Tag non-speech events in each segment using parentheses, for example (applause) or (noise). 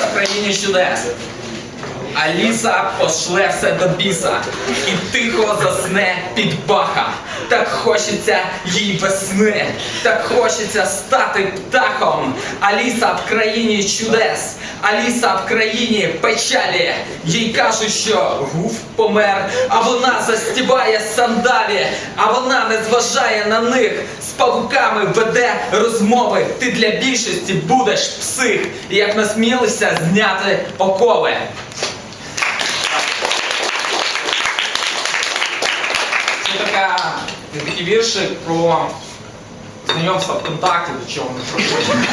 В країні чудес. Аліса пошле все до біса і тихо засне під баха. Так хочеться їй весни, так хочеться стати птахом. Аліса в країні чудес, Аліса в країні печалі. Їй кажуть, що гуф помер, а вона застібає сандалі, а вона не зважає на них. З павуками веде розмови. Ти для більшості будеш псих, як насмілися зняти окови. Це такий віршик про знайомство ВКонтакті, до чого ми проходимо.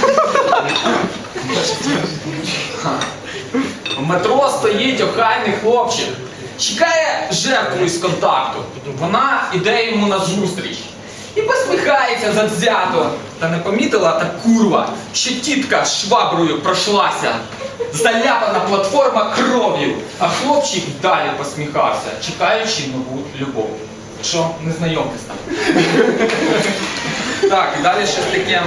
Метро стоїть охайний хлопчик, чекає жертву із контакту. Вона іде йому на зустріч. І посміхається завзято. Та не помітила та курва, що тітка шваброю пройшлася. Заляпана платформа кров'ю, а хлопчик далі посміхався, чекаючи нову любов. Що, не знайомтесь там. (laughs) Так, і далі щось таке.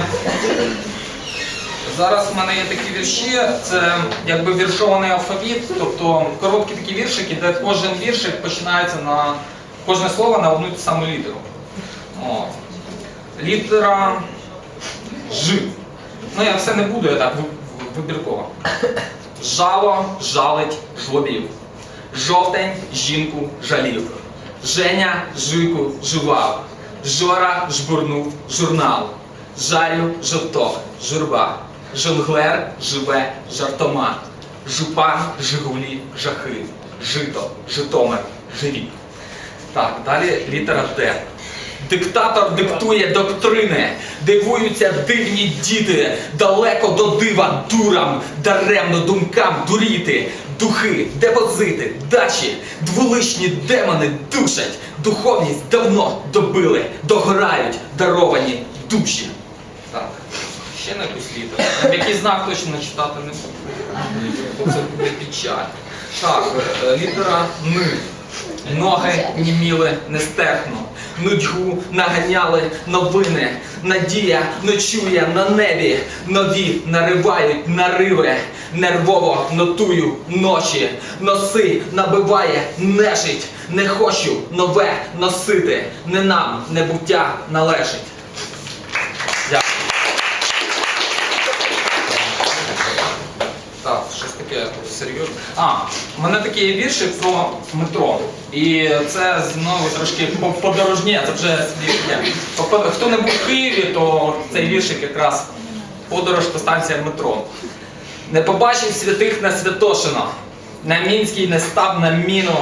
Зараз в мене є такі вірші, це якби віршований алфавіт, тобто короткі такі віршики, де кожен віршик починається на кожне слово на одну ту саму літеру. От. Літера Ж. Ну я все не буду, я так ви- ви- вибірково. Жало жалить жлобів. Жовтень жінку жалів. Женя жуйку жував. Жора жбурнув журнал. Жарю жовток, журба. Жонглер живе жартома. Жупан жигулі жахи. Жито, Житомир, живі. Так, далі літера Д. Диктатор диктує доктрини, дивуються дивні діти, далеко до дива дурам, даремно думкам дуріти, духи, депозити, дачі, дволичні демони душать, духовність давно добили, догорають даровані душі. Так, ще на якусь літеру. Який знак точно читати не буду. Це буде печаль. Так, е, літера Н. Ноги німіли нестерпно, нудьгу наганяли новини, надія ночує на небі, нові наривають нариви, нервово нотую ночі, носи набиває нежить, не хочу нове носити, не нам небуття належить. Дякую. Так, щось таке серйозне. А, у мене такий є віршик про метро. І це знову трошки по- подорожнє, це вже свідчення. Хто не був в Києві, то цей віршик якраз подорож по станціям метро. Не побачив святих на Святошино, на Мінській не став на міну.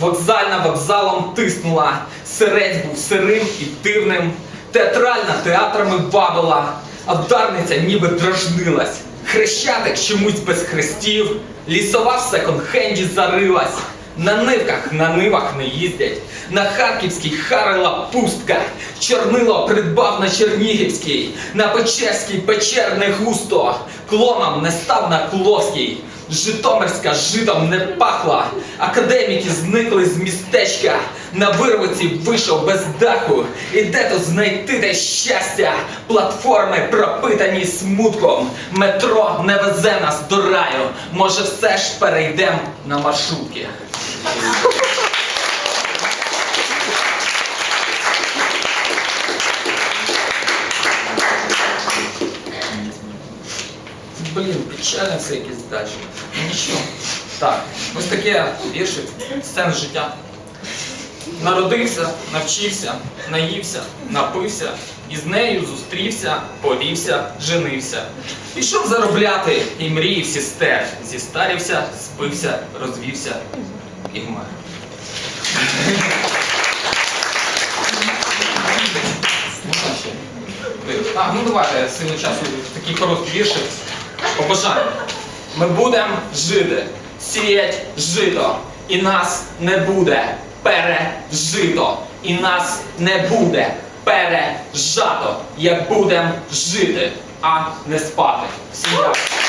Вокзальна вокзалом тиснула, сирець був сирим і дивним. Театральна театрами бабила, а вдарниця ніби дражнилась. Хрещатик чомусь без хрестів, лісова в секонд-хенді зарилась. На нивках на нивах не їздять, на Харківській харила пустка, чорнило придбав на Чернігівській, на Печерській печер не густо, клоном не став на Кловській, Житомирська житом не пахла, академіки зникли з містечка, на вирвиці вийшов без даху, і де тут знайти те щастя? Платформи пропитані смутком, метро не везе нас до раю, може все ж перейдем на маршрутки. Блін, печально це якісь дачі. Ну нічого. Так, ось таке віршик, сцен життя. Народився, навчився, наївся, напився, і з нею зустрівся, повівся, женився. Пішов заробляти і мрії всі стер. Зістарівся, спився, розвівся і. Можна? А, ну давайте силу часу такий короткий віршик. Побажання. Ми будемо жити, сіять жито, і нас не буде пережито, і нас не буде пережато, як будемо жити, а не спати. Всім дякую.